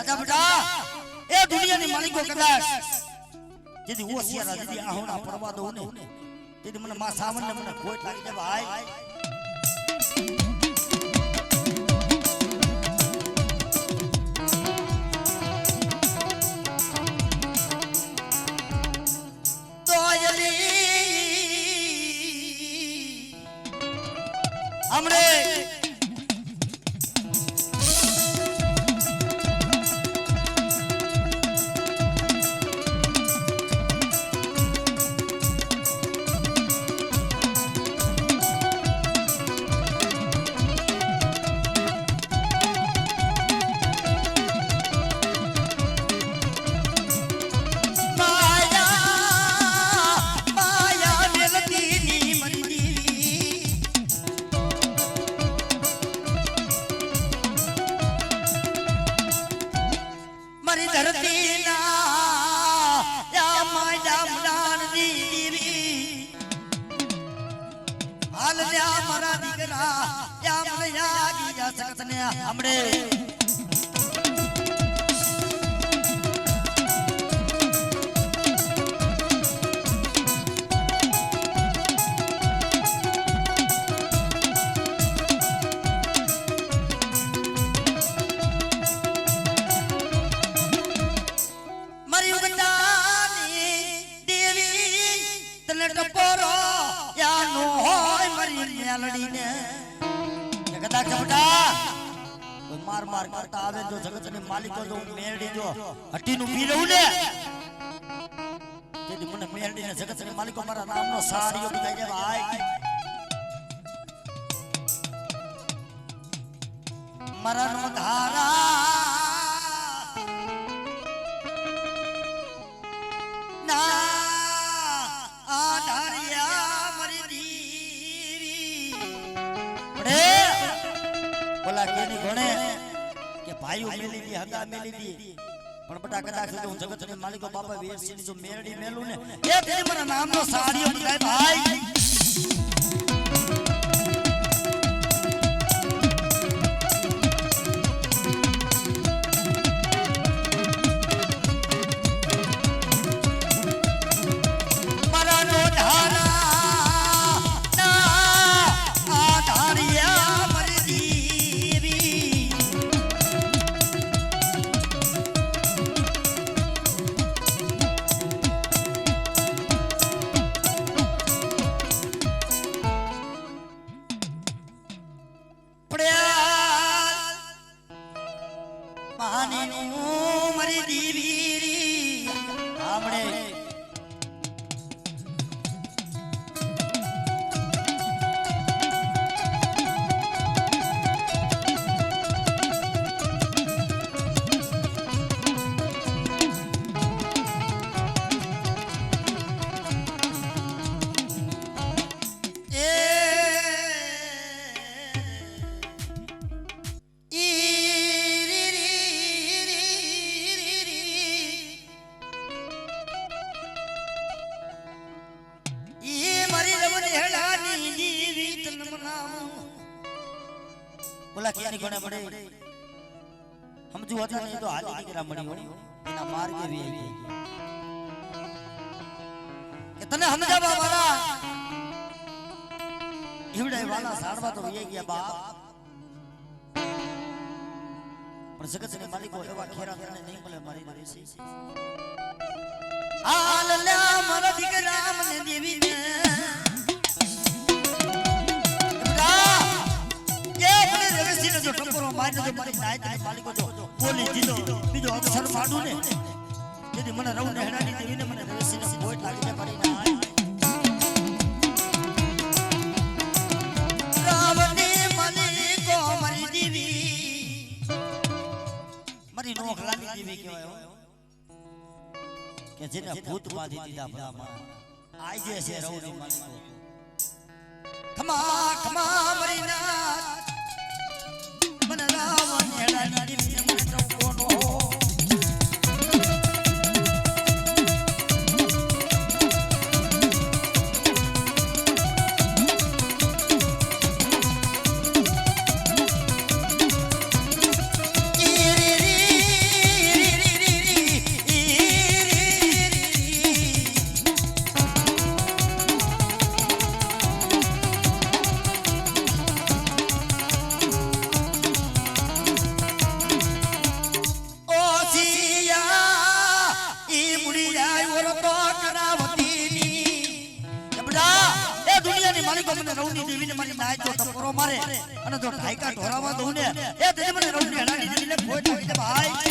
રાજા બેટા એ દુનિયાની માલિકો કદાચ જેથી હોશિયાર જેથી આહોણા પડવા દઉં ને, તેથી મને મા સાવન ને મને ખોટ લાગી જાય, ભાઈ. હમણે દીકરા યા યાગી યા સકતને હમણે. માર માર કરતા આવે જો જગતની માલિકો જો મેરડી જો હટી નું પી લઉં ને? તેથી મને મેલડીને જગતની માલિકો મારા નામનો સારીઓ બતાઈ દે ભાઈ મરણ ધારા હગા મેલી દી પણ બટા કદાચ હું જગતની માલિકો બાપા વીરસિંહ જો મેરડી મેલું ને. એ મને નામનો સાડીઓ બતાય ભાઈ. સમજુ હતા ને એ તો હાલી દીકરા મળી એના માર્ગે વી આવી કે તને સમજાવવા વાળા? ઈવડે વાલા સાડવા તો વી ગયા બાપ. પણ જગતની માલિકો એવા ખેરા તને નહીં મળે મારી દેવી હાલ લ્યા મારા દીકરા મને દેવી ને જો મારી નાયતની માલિકો જો બોલી દીધો બીજો અક્ષર પાડું ને. તેથી મને રવ નેહડાની દેવીને મને રવેશીને બોટ લાગી પડી નાય મારી નોખલાની દેવી. કહેવાય કે જેને ભૂત બાંધી દીધા ભલામાં આજે છે રવની માલિકો ખમા ખમા. હેડાની દેવીને માલિકો મને રવની દેવીને મારી નાય જો ટપરો મારે. અને જો ઢાઈકા ઢોરાવા દઉં ને એ તે મને રવની હડાડી દેવીને કોઈ લાગી દે ભાઈ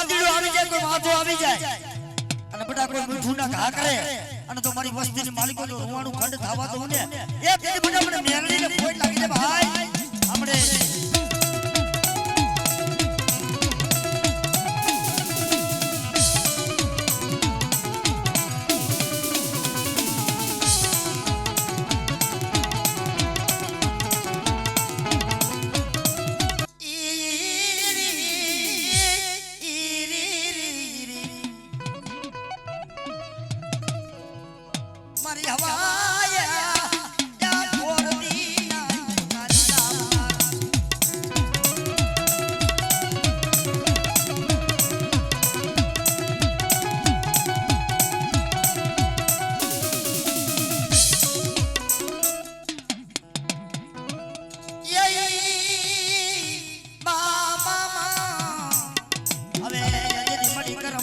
વાદળો આવી જાય, કોઈ વાંધો આવી જાય. અને બધા કોઈ મીઠું ના ઘા કરે. અને તો મારી વસ્તીની માલિકો જો રૂવાણું ખંડ થવા દઉં ને, એ બધા મને મેરડીને ફોઈ લાગી દે ભાઈ. આપણે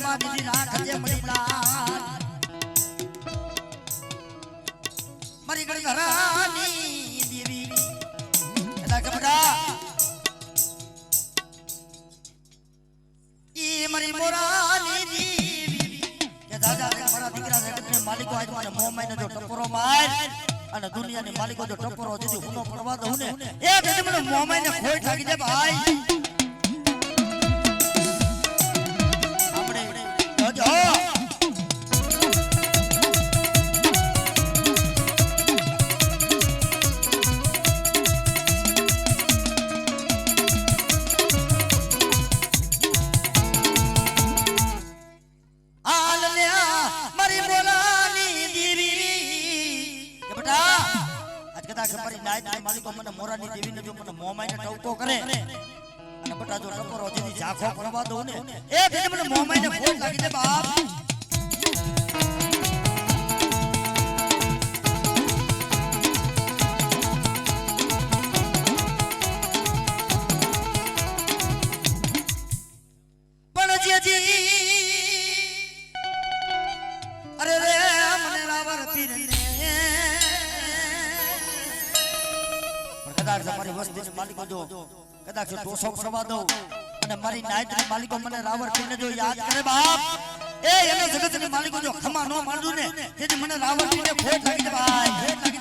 મળી કરમાં દીધી રાખજે મળી પ્લાન મારી ગળ ઘરાની દેવી. એલા કે બધા ઈ મારી મોરાની દેવી. કે માલિકો આજ જો ટપરો માર. અને પડવા દઉં ને. એ મને મોહ માઈને ખોઈ લાગી દે ભાઈ. માલિકો મને મોરાની દેવીને જો મને મોમાઈને ટવકો કરે. અને બટા જો ટપરો દીદી ઝાખો કરવા દઉં ને, એ દીદી મને મોમાઈને ફોન લાગી દે બાપ. અરે રે, મને રાવર પીરને પણ કદાચ તમારી વસ્તીની માલિકો જો. કદાચ ફરવા દઉં. અને મારી નાયતની માલિકો મને રાવર પીરને જો. યાદ કરે બાપ. એ એને જગતની માલિકો જો. ખમા ન માંડું ને તેથી મને રાવર પીરને ખોટ લાગી દે ભાઈ લાગી